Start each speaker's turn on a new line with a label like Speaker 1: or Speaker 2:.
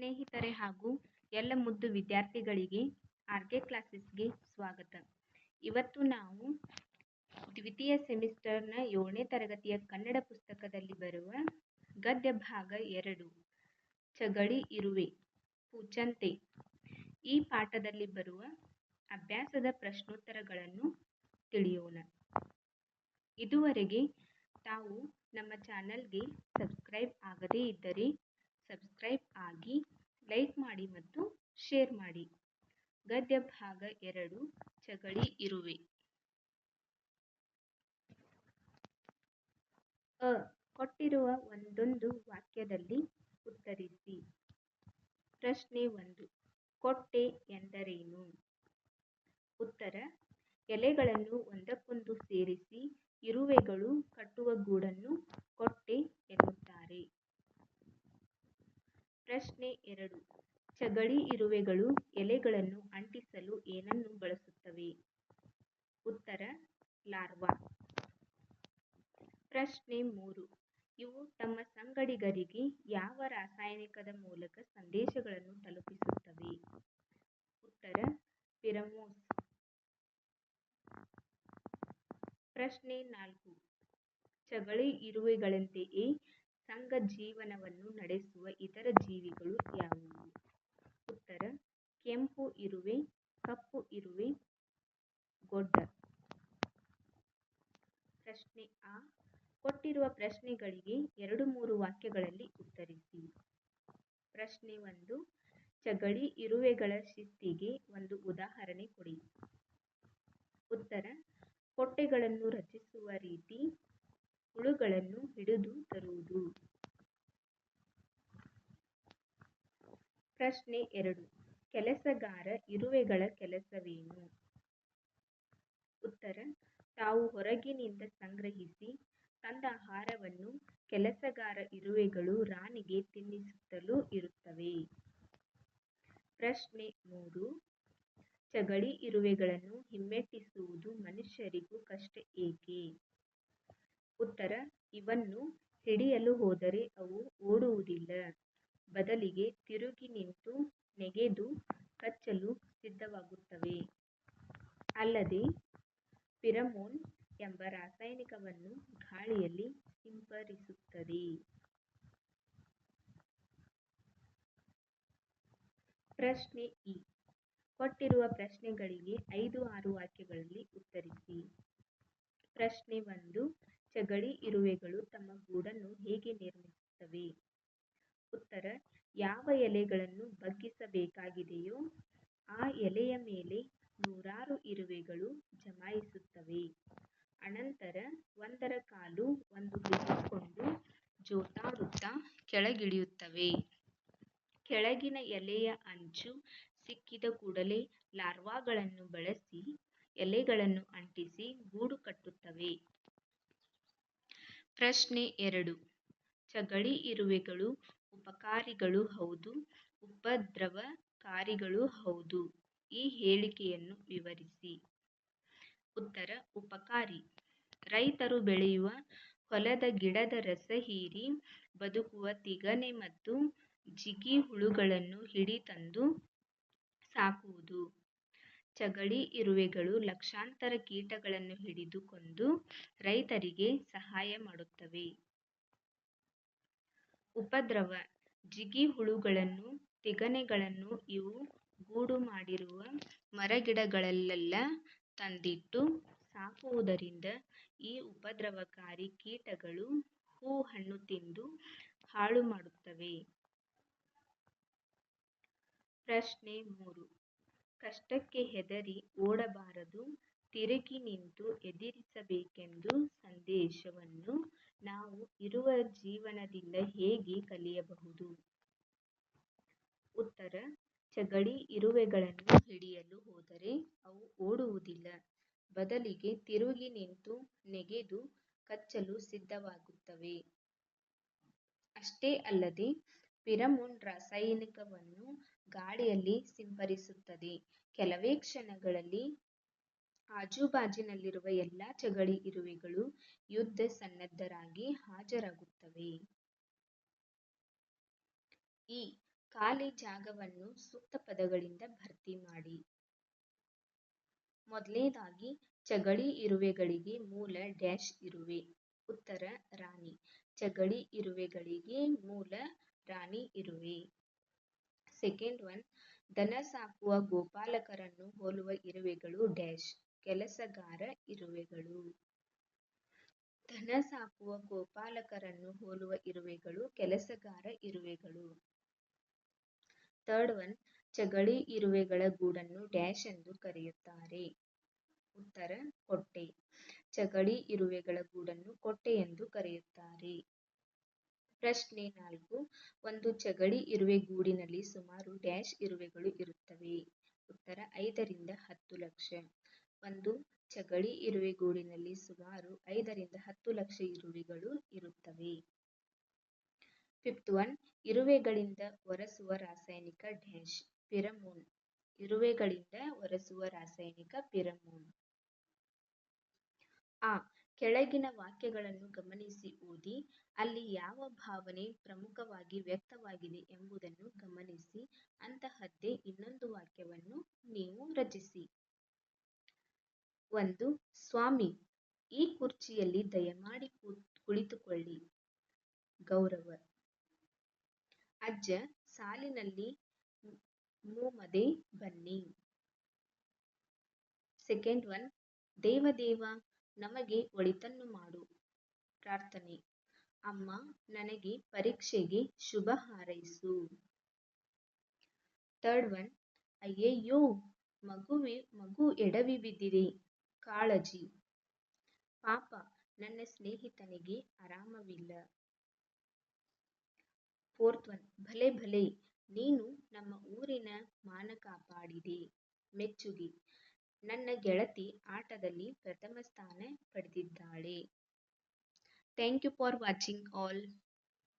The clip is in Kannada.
Speaker 1: ಸ್ನೇಹಿತರೆ ಹಾಗೂ ಎಲ್ಲ ಮುದ್ದು ವಿದ್ಯಾರ್ಥಿಗಳಿಗೆ ಆರ್ ಕೆ ಕ್ಲಾಸಸ್ಗೆ ಸ್ವಾಗತ. ಇವತ್ತು ನಾವು ದ್ವಿತೀಯ ಸೆಮಿಸ್ಟರ್ನ ಏಳನೇ ತರಗತಿಯ ಕನ್ನಡ ಪುಸ್ತಕದಲ್ಲಿ ಬರುವ ಗದ್ಯ ಭಾಗ ಎರಡು, ಚಗಳಿ ಇರುವೆ, ಪೂಚಂತೆ. ಈ ಪಾಠದಲ್ಲಿ ಬರುವ ಅಭ್ಯಾಸದ ಪ್ರಶ್ನೋತ್ತರಗಳನ್ನು ತಿಳಿಯೋಣ. ಇದುವರೆಗೆ ತಾವು ನಮ್ಮ ಚಾನಲ್ಗೆ ಸಬ್ಸ್ಕ್ರೈಬ್ ಆಗದೇ ಇದ್ದರೆ ಸಬ್ಸ್ಕ್ರೈಬ್ ಆಗಿ ಲೈಕ್ ಮಾಡಿ ಮತ್ತು ಶೇರ್ ಮಾಡಿ. ಗದ್ಯ ಭಾಗ ಎರಡು ಚಗಳಿ ಇರುವೆ. ಅ, ಕೊಟ್ಟಿರುವ ಒಂದೊಂದು ವಾಕ್ಯದಲ್ಲಿ ಉತ್ತರಿಸಿ. ಪ್ರಶ್ನೆ ಒಂದು, ಕೊಟ್ಟೆ ಎಂದರೇನು? ಉತ್ತರ, ಎಲೆಗಳನ್ನು ಒಂದಕ್ಕೊಂದು ಸೇರಿಸಿ, ಇರುವೆಗಳು ಕಟ್ಟುವ ಗೂಡನ್ನು ಕೊಟ್ಟೆ ಪ್ರಶ್ನೆ ಎರಡು. ಚಗಳಿ ಇರುವೆಗಳು ಎಲೆಗಳನ್ನು ಅಂಟಿಸಲು ಏನನ್ನು ಬಳಸುತ್ತವೆ? ಉತ್ತರ, ಲಾರ್ವಾ. ಪ್ರಶ್ನೆ ಮೂರು. ಇವು ತಮ್ಮ ಸಂಗಡಿಗರಿಗೆ ಯಾವ ರಾಸಾಯನಿಕದ ಮೂಲಕ ಸಂದೇಶಗಳನ್ನು ತಲುಪಿಸುತ್ತವೆ? ಉತ್ತರ, ಪಿರಮೋಸ್. ಪ್ರಶ್ನೆ ನಾಲ್ಕು. ಚಗಳಿ ಇರುವೆಗಳಂತೆಯೇ ಸಂಘ ಜೀವನವನ್ನು ನಡೆಸುವ ಇತರ ಜೀವಿಗಳು ಯಾವುವು? ಉತ್ತರ, ಕೆಂಪು ಇರುವೆ, ಕಪ್ಪು ಇರುವೆ, ಗೊಡ್ಡ. ಪ್ರಶ್ನೆ ಆ, ಕೊಟ್ಟಿರುವ ಪ್ರಶ್ನೆಗಳಿಗೆ ಎರಡು ಮೂರು ವಾಕ್ಯಗಳಲ್ಲಿ ಉತ್ತರಿಸಿ. ಪ್ರಶ್ನೆ ಒಂದು ಚಗಳಿ ಇರುವೆಗಳ ಶಿಸ್ತಿಗೆ ಒಂದು ಉದಾಹರಣೆ ಕೊಡಿ. ಉತ್ತರ ಕೊಟ್ಟೆಗಳನ್ನು ರಚಿಸುವ ರೀತಿ ಹುಳುಗಳನ್ನು ಹಿಡಿದು ತರುವುದು. ಪ್ರಶ್ನೆ ಎರಡು. ಕೆಲಸಗಾರ ಇರುವೆಗಳ ಕೆಲಸವೇನು? ಉತ್ತರ. ತಾವು ಹೊರಗಿನಿಂದ ಸಂಗ್ರಹಿಸಿ ತಂದ ಆಹಾರವನ್ನು ಕೆಲಸಗಾರ ಇರುವೆಗಳು ರಾಣಿಗೆ ತಿನ್ನಿಸುತ್ತಲೂ ಇರುತ್ತವೆ. ಪ್ರಶ್ನೆ ಮೂರು. ಚಗಳಿ ಇರುವೆಗಳನ್ನು ಹಿಮ್ಮೆಟ್ಟಿಸುವುದು ಮನುಷ್ಯರಿಗೂ ಕಷ್ಟ ಏಕೆ? ಉತ್ತರ, ಇವನ್ನು ಹಿಡಿಯಲು ಹೋದರೆ ಅವು ಓಡುವುದಿಲ್ಲ. ಬದಲಿಗೆ ತಿರುಗಿ ನಿಂತು ನೆಗೆದು ಕಚ್ಚಲು ಸಿದ್ಧವಾಗುತ್ತವೆ. ಅಲ್ಲದೆ ಫಿರಮೋನ್ ಎಂಬ ರಾಸಾಯನಿಕವನ್ನು ಗಾಳಿಯಲ್ಲಿ ಸಿಂಪರಿಸುತ್ತದೆ. ಪ್ರಶ್ನೆ ಇ. ಕೊಟ್ಟಿರುವ ಪ್ರಶ್ನೆಗಳಿಗೆ ಐದು ಆರು ವಾಕ್ಯಗಳಲ್ಲಿ ಉತ್ತರಿಸಿ. ಪ್ರಶ್ನೆ ಒಂದು. ಚಗಳಿ ಇರುವೆಗಳು ತಮ್ಮ ಗೂಡನ್ನು ಹೇಗೆ ನಿರ್ಮಿಸುತ್ತವೆ? ಉತ್ತರ, ಯಾವ ಎಲೆಗಳನ್ನು ಬಗ್ಗಿಸಬೇಕಾಗಿದೆಯೋ ಆ ಎಲೆಯ ಮೇಲೆ ನೂರಾರು ಇರುವೆಗಳು ಜಮಾಯಿಸುತ್ತವೆ. ಅನಂತರ ಒಂದರ ಕಾಲು ಒಂದು ಹಿಡಿದುಕೊಂಡು ಜೋತಾಡುತ್ತಾ ಕೆಳಗಿಳಿಯುತ್ತವೆ. ಕೆಳಗಿನ ಎಲೆಯ ಅಂಚು ಸಿಕ್ಕಿದ ಕೂಡಲೇ ಲಾರ್ವಾಗಳನ್ನು ಬಳಸಿ ಎಲೆಗಳನ್ನು ಅಂಟಿಸಿ ಗೂಡು ಕಟ್ಟುತ್ತವೆ. ಪ್ರಶ್ನೆ ಎರಡು. ಚಗಳಿ ಇರುವೆಗಳು ಉಪಕಾರಿಗಳು ಹೌದು ಉಪದ್ರವಕಾರಿಗಳು ಹೌದು. ಈ ಹೇಳಿಕೆಯನ್ನು ವಿವರಿಸಿ. ಉತ್ತರ, ಉಪಕಾರಿ. ರೈತರು ಬೆಳೆಯುವ ಹೊಲದ ಗಿಡದ ರಸ ಹೀರಿ, ಬದುಕುವ ತಿಗಣೆ ಮತ್ತು ಜಿಗಿ ಹುಳುಗಳನ್ನು ಹಿಡಿತಂದು ಸಾಕುವುದು. ಚಗಳಿ ಇರುವೆಗಳು ಲಕ್ಷಾಂತರ ಕೀಟಗಳನ್ನು ಹಿಡಿದು ಕೊಂದು ರೈತರಿಗೆ ಸಹಾಯ ಮಾಡುತ್ತವೆ. ಉಪದ್ರವ ಜಿಗಿಹುಳುಗಳನ್ನು ತಿಗಣೆಗಳನ್ನು ಇವು ಗೂಡು ಮಾಡಿರುವ ಮರಗಿಡಗಳಲ್ಲೆಲ್ಲ ತಂದಿಟ್ಟು ಸಾಕುವುದರಿಂದ ಈ ಉಪದ್ರವಕಾರಿ ಕೀಟಗಳು ಹೂ ಹಣ್ಣು ತಿಂದು ಹಾಳು ಮಾಡುತ್ತವೆ. ಪ್ರಶ್ನೆ ಮೂರು. ಕಷ್ಟಕ್ಕೆ ಹೆದರಿ ಓಡಬಾರದು, ತಿರುಗಿ ನಿಂತು ಎದುರಿಸಬೇಕೆಂದು ಸಂದೇಶವನ್ನು ನಾವು ಇರುವ ಜೀವನದಿಂದ ಹೇಗೆ ಕಲಿಯಬಹುದು? ಉತ್ತರ ಚಗಳಿ ಇರುವೆಗಳನ್ನು ಹಿಡಿಯಲು ಹೋದರೆ ಅವು ಓಡುವುದಿಲ್ಲ. ಬದಲಿಗೆ ತಿರುಗಿ ನಿಂತು ನೆಗೆದು ಕಚ್ಚಲು ಸಿದ್ಧವಾಗುತ್ತವೆ. ಅಷ್ಟೇ ಅಲ್ಲದೆ ಫಿರಮೋನ್ ರಾಸಾಯನಿಕವನ್ನು ಗಾಳಿಯಲ್ಲಿ ಸಿಂಪಡಿಸುತ್ತದೆ ಕೆಲವೇ ಕ್ಷಣಗಳಲ್ಲಿ ಆಜುಬಾಜಿನಲ್ಲಿರುವ ಎಲ್ಲ ಚಗಳಿ ಇರುವೆಗಳು ಯುದ್ಧ ಸನ್ನದ್ಧರಾಗಿ ಹಾಜರಾಗುತ್ತವೆ. ಈ ಖಾಲಿ ಜಾಗವನ್ನು ಸೂಕ್ತ ಪದಗಳಿಂದ ಭರ್ತಿ ಮಾಡಿ. ಮೊದಲನೇದಾಗಿ ಚಗಳಿ ಇರುವೆಗಳಿಗೆ ಮೂಲ ಡ್ಯಾಶ್ ಇರುವೆ. ಉತ್ತರ, ರಾಣಿ. ಚಗಳಿ ಇರುವೆಗಳಿಗೆ ಮೂಲ ರಾಣಿ ಇರುವೆ. ಸೆಕೆಂಡ್ ಒನ್ ದನ ಸಾಕುವ ಗೋಪಾಲಕರನ್ನು ಹೋಲುವ ಇರುವೆಗಳು ಡ್ಯಾಶ್ ಕೆಲಸಗಾರ ಇರುವೆಗಳು. ದನ ಸಾಕುವ ಗೋಪಾಲಕರನ್ನು ಹೋಲುವ ಇರುವೆಗಳು ಕೆಲಸಗಾರ ಇರುವೆಗಳು. ಥರ್ಡ್ ಒನ್ ಚಗಳಿ ಇರುವೆಗಳ ಗೂಡನ್ನು ಡ್ಯಾಶ್ ಎಂದು ಕರೆಯುತ್ತಾರೆ. ಉತ್ತರ, ಕೊಟ್ಟೆ. ಚಗಳಿ ಇರುವೆಗಳ ಗೂಡನ್ನು ಕೊಟ್ಟೆ ಎಂದು ಕರೆಯುತ್ತಾರೆ. ಪ್ರಶ್ನೆ ನಾಲ್ಕು. ಒಂದು ಚಗಳಿ ಇರುವೆ ಗೂಡಿನಲ್ಲಿ ಸುಮಾರು ಡ್ಯಾಶ್ ಇರುವೆಗಳು ಇರುತ್ತವೆ. ಉತ್ತರ, ಐದರಿಂದ ಹತ್ತು ಲಕ್ಷ. ಒಂದು ಚಗಳಿ ಇರುವೆ ಗೂಡಿನಲ್ಲಿ ಸುಮಾರು ಐದರಿಂದ ಹತ್ತು ಲಕ್ಷ ಇರುವೆಗಳು ಇರುತ್ತವೆ. ಫಿಫ್ತ್ ಒನ್, ಇರುವೆಗಳಿಂದ ಹೊರಸುವ ರಾಸಾಯನಿಕ ಡ್ಯಾಶ್ ಪಿರಮೋನ್ ಇರುವೆಗಳಿಂದ ಹೊರಸುವ ರಾಸಾಯನಿಕ ಪಿರಮೋನ್ ಆ ಕೆಳಗಿನ ವಾಕ್ಯಗಳನ್ನು ಗಮನಿಸಿ ಓದಿ, ಅಲ್ಲಿ ಯಾವ ಭಾವನೆ ಪ್ರಮುಖವಾಗಿ ವ್ಯಕ್ತವಾಗಿದೆ ಎಂಬುದನ್ನು ಗಮನಿಸಿ, ಅಂತಹದ್ದೇ ಇನ್ನೊಂದು ವಾಕ್ಯವನ್ನು ನೀವು ರಚಿಸಿ. ಒಂದು, ಸ್ವಾಮಿ, ಈ ಕುರ್ಚಿಯಲ್ಲಿ ದಯಮಾಡಿ ಕುಳಿತುಕೊಳ್ಳಿ. ಗೌರವ, ಅಜ್ಜ, ಸಾಲಿನಲ್ಲಿ ಮೂಮದೆ ಬನ್ನಿ. ಸೆಕೆಂಡ್ ಒನ್, ದೇವದೇವ ನಮಗೆ ಒಳಿತನ್ನು ಮಾಡು. ಪ್ರಾರ್ಥನೆ. ಅಮ್ಮ, ನನಗೆ ಪರೀಕ್ಷೆಗೆ ಶುಭ ಹಾರೈಸು. ಥರ್ಡ್ ಒನ್, ಅಯ್ಯಯ್ಯೋ, ಮಗುವೆ, ಮಗು ಎಡವಿ ಬಿದ್ದಿದೆ. ಕಾಳಜಿ. ಪಾಪ, ನನ್ನ ಸ್ನೇಹಿತನಿಗೆ ಆರಾಮವಿಲ್ಲ. ಫೋರ್ತ್ ಒನ್, ಭಲೆ ಭಲೆ, ನೀನು ನಮ್ಮ ಊರಿನ ಮಾನ ಕಾಪಾಡಿದೆ. ಮೆಚ್ಚುಗೆ. ನನ್ನ ಗೆಳತಿ ಆಟದಲ್ಲಿ ಪ್ರಥಮ ಸ್ಥಾನ ಪಡೆದಿದ್ದಾಳೆ. Thank you for watching all